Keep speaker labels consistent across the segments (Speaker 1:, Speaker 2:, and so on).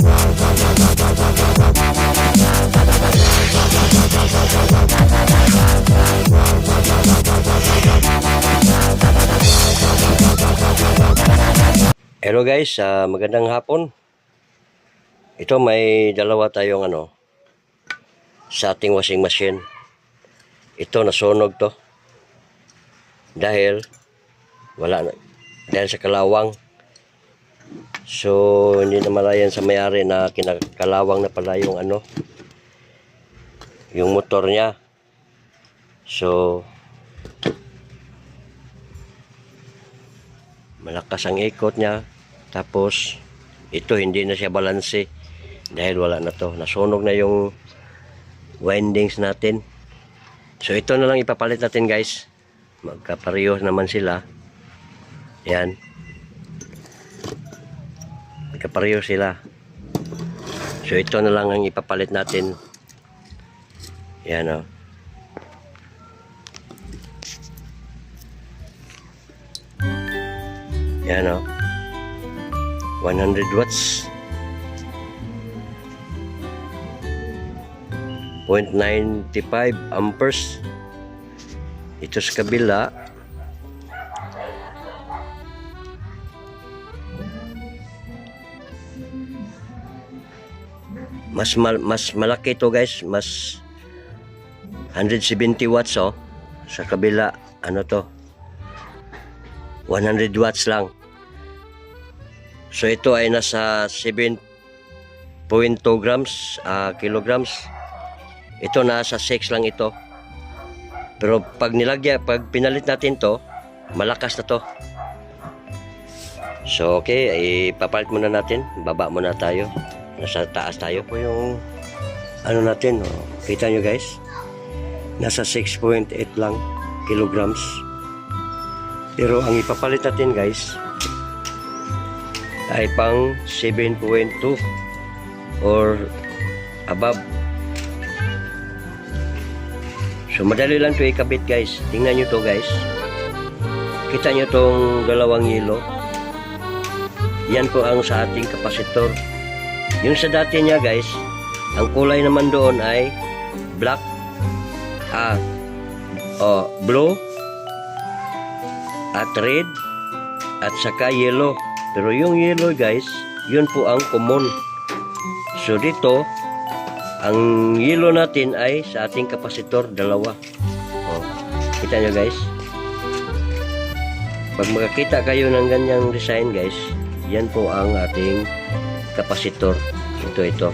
Speaker 1: Hello guys, ah, magandang hapon. Ito may dalawa tayong ano sa ating washing machine. Ito nasunog to. Dahil wala na dahil sa kalawang. So hindi na malayan sa mayari na kinakalawang na pala yung ano yung motor niya. So malakas ang ikot niya. Tapos ito hindi na siya balanse dahil wala na to. Nasunog na yung windings natin. So ito na lang ipapalit natin guys. Magkapareho naman sila. Yan magkapareho sila so ito na lang ang ipapalit natin yan o Yan o. 100 watts. 0.95 amperes. Ito sa kabila. Mas mal mas malaki to guys, mas 170 watts oh. Sa kabila, ano to? 100 watts lang. So ito ay nasa 7.2 grams, ah, kilograms. Ito nasa 6 lang ito. Pero pag nilagyan, pag pinalit natin to, malakas na to. So okay, ipapalit muna natin. Baba muna tayo. Nasa taas tayo po yung ano natin. Oh. Kita nyo guys? Nasa 6.8 lang kilograms. Pero ang ipapalit natin guys ay pang 7.2 or above. So madali lang to ikabit guys. Tingnan nyo to guys. Kita nyo tong dalawang yelo. Yan po ang sa ating kapasitor. Yung sa dati niya guys, ang kulay naman doon ay black, ah, oh, blue, at red at saka yellow. Pero yung yellow guys, yun po ang common. So dito, ang yellow natin ay sa ating kapasitor dalawa. Oh, kita nyo guys. Pag makakita kayo ng ganyang design guys, yan po ang ating kapasitor. Ito, ito.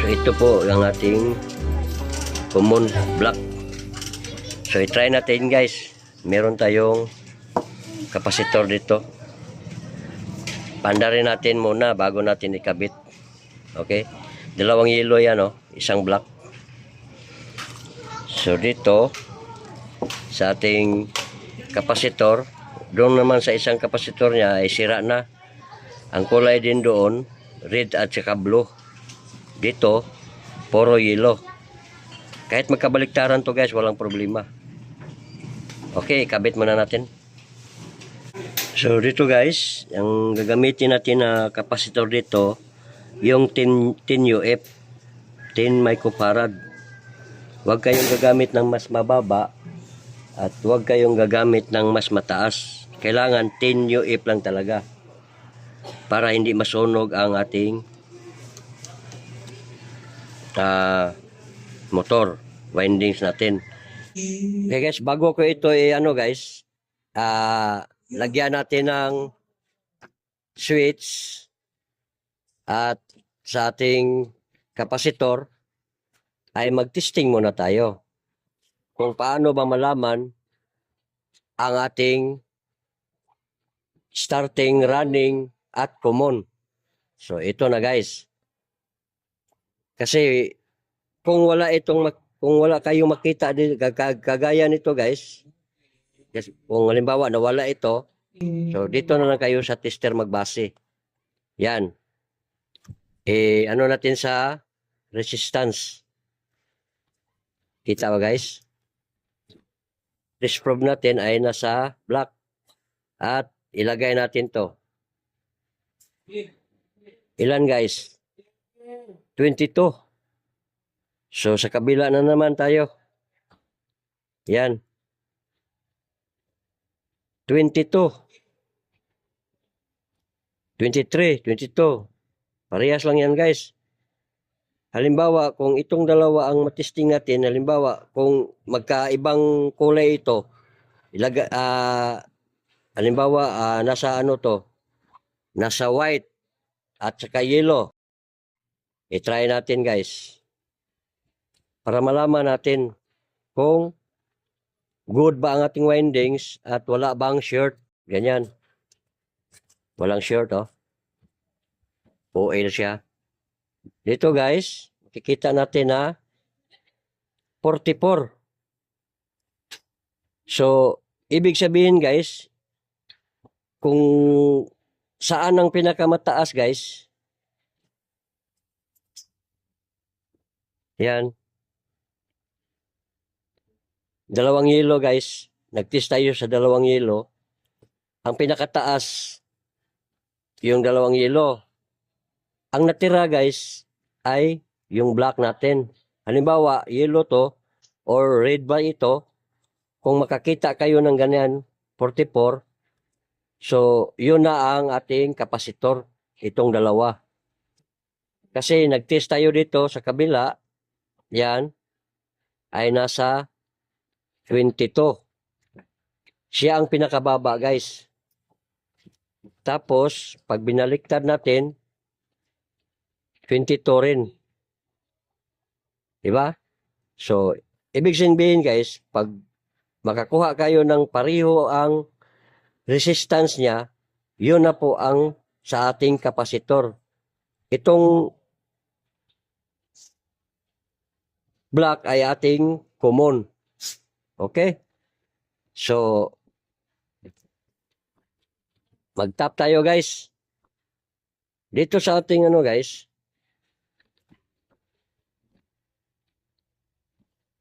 Speaker 1: So ito po ang ating common black. So i-try natin guys meron tayong kapasitor dito. Pandarin natin muna bago natin ikabit. Okay? Dalawang yellow yan, oh. isang black. So dito, sa ating kapasitor, doon naman sa isang kapasitor niya ay sira na. Ang kulay din doon, red at saka blue. Dito, puro yellow. Kahit magkabaliktaran to guys, walang problema. Okay, kabit muna natin. So dito guys, ang gagamitin natin na kapasitor dito, yung 10, 10 UF, 10 microfarad. Huwag kayong gagamit ng mas mababa at huwag kayong gagamit ng mas mataas. Kailangan 10 UF lang talaga para hindi masunog ang ating ah, motor, windings natin. Okay guys, bago ko ito eh, ano guys, ah lagyan natin ng switch at sa ating kapasitor ay magtesting muna tayo kung paano ba malaman ang ating starting, running at common. So ito na guys. Kasi kung wala itong kung wala kayong makita kagaya nito guys kasi kung halimbawa nawala ito so dito na lang kayo sa tester magbase. Yan. Eh ano natin sa resistance? Kita ba guys? Disprove natin ay nasa black. At ilagay natin to Ilan guys? 22. So sa kabila na naman tayo. Yan. 22. 23, 22. Parehas lang yan guys. Halimbawa, kung itong dalawa ang matesting natin, halimbawa, kung magkaibang kulay ito, ilaga, ah, halimbawa, ah, nasa ano to, nasa white at saka yellow. I-try natin guys. Para malaman natin kung good ba ang ating windings at wala bang short. Ganyan. Walang short oh. OL siya. Dito guys, makikita natin na 44. So, ibig sabihin guys, kung saan ang pinakamataas guys, yan. Dalawang yelo guys, nagtest tayo sa dalawang yelo. Ang pinakataas, yung dalawang yelo. Ang natira guys ay yung black natin. Halimbawa, yellow to or red ba ito, kung makakita kayo ng ganyan, 44, so yun na ang ating kapasitor, itong dalawa. Kasi nag-test tayo dito sa kabila, yan, ay nasa 22. Siya ang pinakababa guys. Tapos, pag binaliktad natin, 22 rin. Diba? So, ibig sabihin guys, pag makakuha kayo ng pareho ang resistance niya, yun na po ang sa ating kapasitor. Itong black ay ating common. Okay? So, mag-tap tayo guys. Dito sa ating ano guys,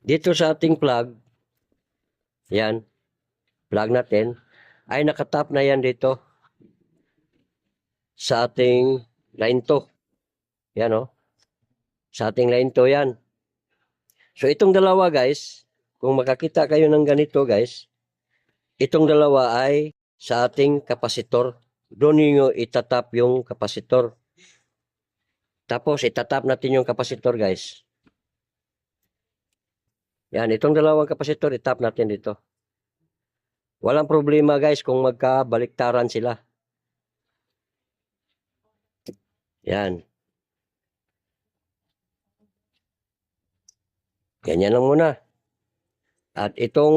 Speaker 1: dito sa ating plug, yan, plug natin, ay nakatap na yan dito sa ating line 2. Yan o. Sa ating line 2 yan. So itong dalawa guys, kung makakita kayo ng ganito guys, itong dalawa ay sa ating kapasitor. Doon ninyo itatap yung kapasitor. Tapos itatap natin yung kapasitor guys. Yan, itong dalawang kapasitor, itap natin dito. Walang problema guys kung magkabaliktaran sila. Yan. Ganyan lang muna. At itong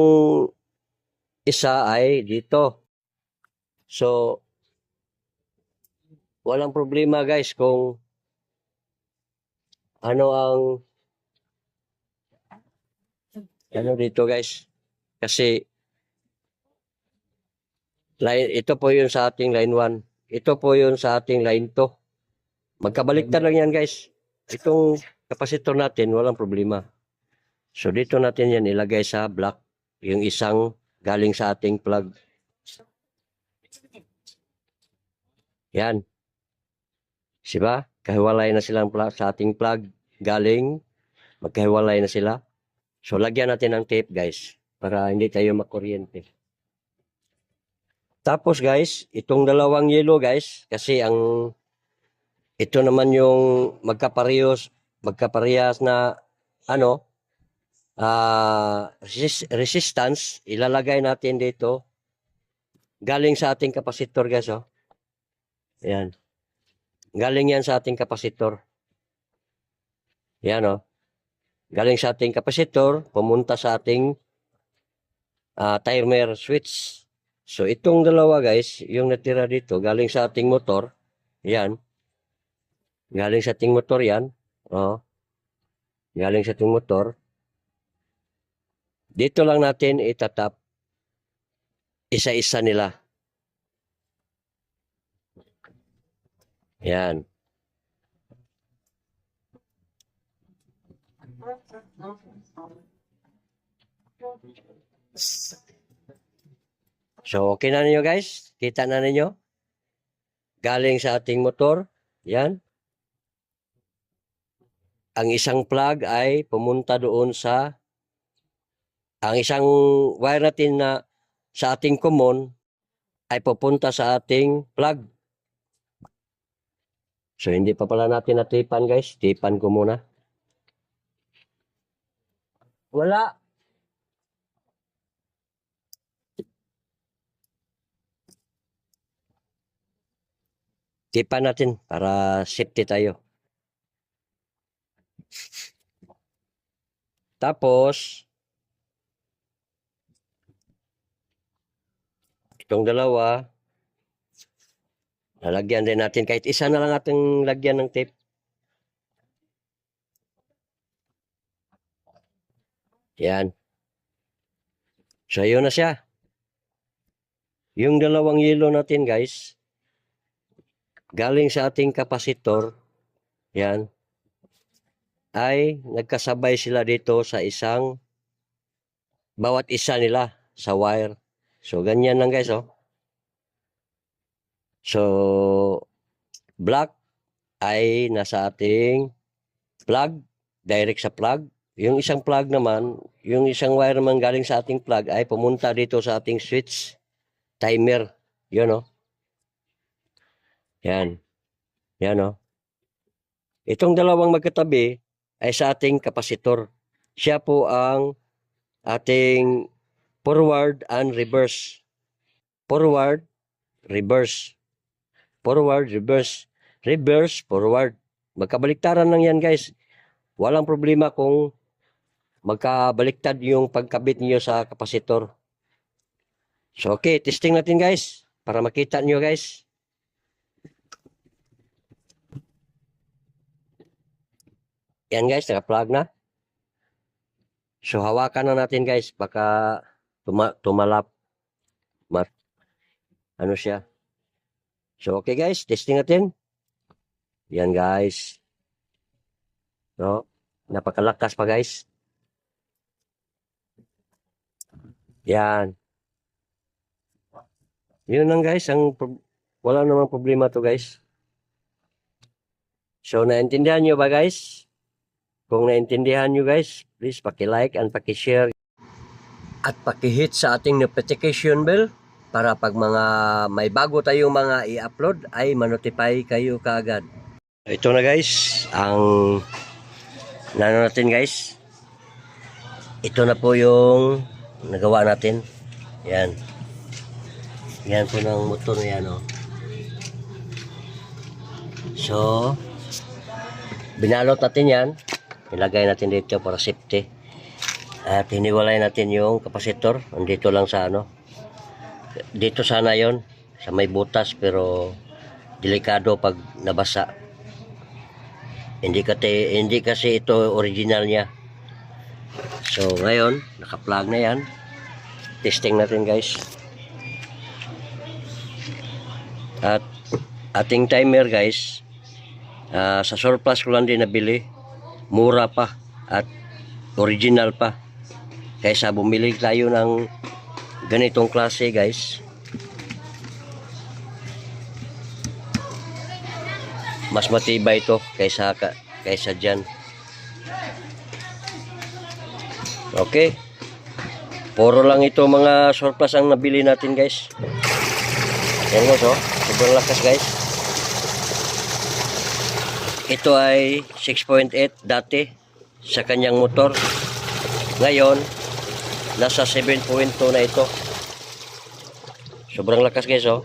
Speaker 1: isa ay dito. So, walang problema guys kung ano ang ano dito guys. Kasi line, ito po yung sa ating line 1. Ito po yung sa ating line 2. Magkabaliktad lang yan guys. Itong kapasitor natin, walang problema. So dito natin yan ilagay sa block. Yung isang galing sa ating plug. Yan. Diba? Kahiwalay na silang plug sa ating plug. Galing. Magkahiwalay na sila. So, lagyan natin ng tape, guys. Para hindi tayo makuryente. Tapos, guys, itong dalawang yellow, guys. Kasi ang... Ito naman yung magkaparehas, magkaparehas na ano, ah resist- resistance, ilalagay natin dito. Galing sa ating kapasitor, guys, oh. Ayan. Galing yan sa ating kapasitor. Yan, oh. Galing sa ating kapasitor, pumunta sa ating ah, timer switch. So, itong dalawa, guys, yung natira dito, galing sa ating motor. Yan. Galing sa ating motor yan. Oh. Galing sa ating motor. Dito lang natin itatap isa-isa nila. Yan. So, okay na ninyo guys? Kita na ninyo? Galing sa ating motor. Yan. ang isang plug ay pumunta doon sa ang isang wire natin na sa ating common ay pupunta sa ating plug. So hindi pa pala natin natipan guys. Tipan ko muna. Wala. Tipan natin para safety tayo. Tapos, itong dalawa, lalagyan din natin. Kahit isa na lang ating lagyan ng tape. Yan. So, yun na siya. Yung dalawang yellow natin, guys, galing sa ating kapasitor, yan, ay nagkasabay sila dito sa isang bawat isa nila sa wire. So, ganyan lang guys, oh. So, black ay nasa ating plug, direct sa plug. Yung isang plug naman, yung isang wire naman galing sa ating plug ay pumunta dito sa ating switch timer. Yun, oh. Yan. Yan, oh. Itong dalawang magkatabi ay sa ating kapasitor. Siya po ang ating forward and reverse. Forward, reverse. Forward, reverse. Reverse, forward. Magkabaliktaran lang yan guys. Walang problema kung magkabaliktad yung pagkabit niyo sa kapasitor. So okay, testing natin guys. Para makita niyo guys. Yan guys, naka-plug na. So hawakan na natin guys, baka tuma tumalap. Mar ano siya. So okay guys, testing natin. Yan guys. No, napakalakas pa guys. Yan. Yun lang guys, ang wala namang problema to guys. So naintindihan nyo ba guys? Kung naintindihan nyo guys, please paki-like and paki-share at paki-hit sa ating notification bell para pag mga may bago tayong mga i-upload ay manotify kayo kaagad. Ito na guys, ang nano natin guys. Ito na po yung nagawa natin. Yan. Yan po ng motor na yan oh. So, binalot natin yan. Nilagay natin dito para safety. At hiniwalay natin yung kapasitor. Nandito lang sa ano. Dito sana yon Sa may butas pero delikado pag nabasa. Hindi kasi, hindi kasi ito original niya. So ngayon, naka-plug na yan. Testing natin guys. At ating timer guys, ah, sa surplus ko lang din nabili. Mura pa at original pa. Kaysa bumili tayo ng ganitong klase guys. Mas matibay ito kaysa ka- kaysa diyan. Okay. Puro lang ito mga surplus ang nabili natin guys. Yan guys oh. Sobrang lakas guys. Ito ay 6.8 dati sa kanyang motor. Ngayon, nasa 7.2 na ito. Sobrang lakas guys oh.